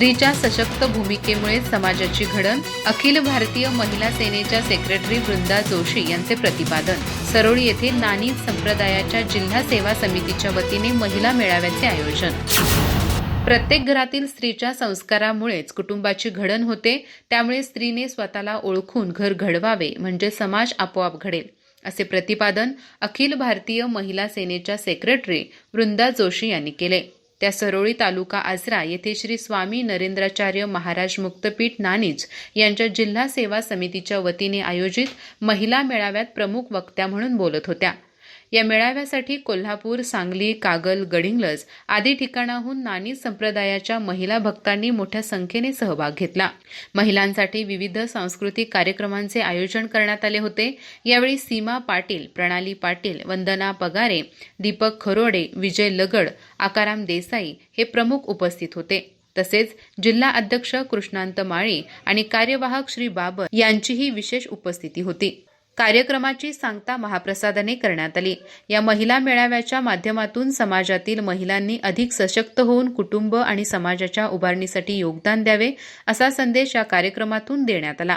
स्त्रीच्या सशक्त भूमिकेमुळे समाजाची घडण अखिल भारतीय महिला सेनेच्या सेक्रेटरी वृंदा जोशी यांचे प्रतिपादन. सरोळी येथे नानी संप्रदायाच्या जिल्हा सेवा समितीच्या वतीने महिला मेळाव्याचे आयोजन. प्रत्येक घरातील स्त्रीच्या संस्कारामुळेच कुटुंबाची घडण होते त्यामुळे स्त्रीने स्वतःला ओळखून घर घडवावे म्हणजे समाज आपोआप घडेल असे प्रतिपादन अखिल भारतीय महिला सेनेच्या सेक्रेटरी वृंदा जोशी यांनी केले. त्या सरोळी तालुका आजरा येथे श्री स्वामी नरेंद्राचार्य महाराज मुक्तपीठ नानीज यांच्या जिल्हा सेवा समितीच्या वतीने आयोजित महिला मेळाव्यात प्रमुख वक्त्या म्हणून बोलत होत्या. या मेळाव्यासाठी कोल्हापूर सांगली कागल गडिंग्लज आदी ठिकाणाहून नानी संप्रदायाच्या महिला भक्तांनी मोठ्या संख्येने सहभाग घेतला. महिलांसाठी विविध सांस्कृतिक कार्यक्रमांचे आयोजन करण्यात आले होते. यावेळी सीमा पाटील प्रणाली पाटील वंदना पगारे दीपक खरोडे विजय लगड आकाराम देसाई हे प्रमुख उपस्थित होते. तसेच जिल्हा अध्यक्ष कृष्णांत माळी आणि कार्यवाहक श्री बाबर यांचीही विशेष उपस्थिती होती. कार्यक्रमाची सांगता महाप्रसादाने करण्यात आली. या महिला मेळाव्याच्या माध्यमातून समाजातील महिलांनी अधिक सशक्त होऊन कुटुंब आणि समाजाच्या उभारणीसाठी योगदान द्यावे असा संदेश या कार्यक्रमातून देण्यात आला.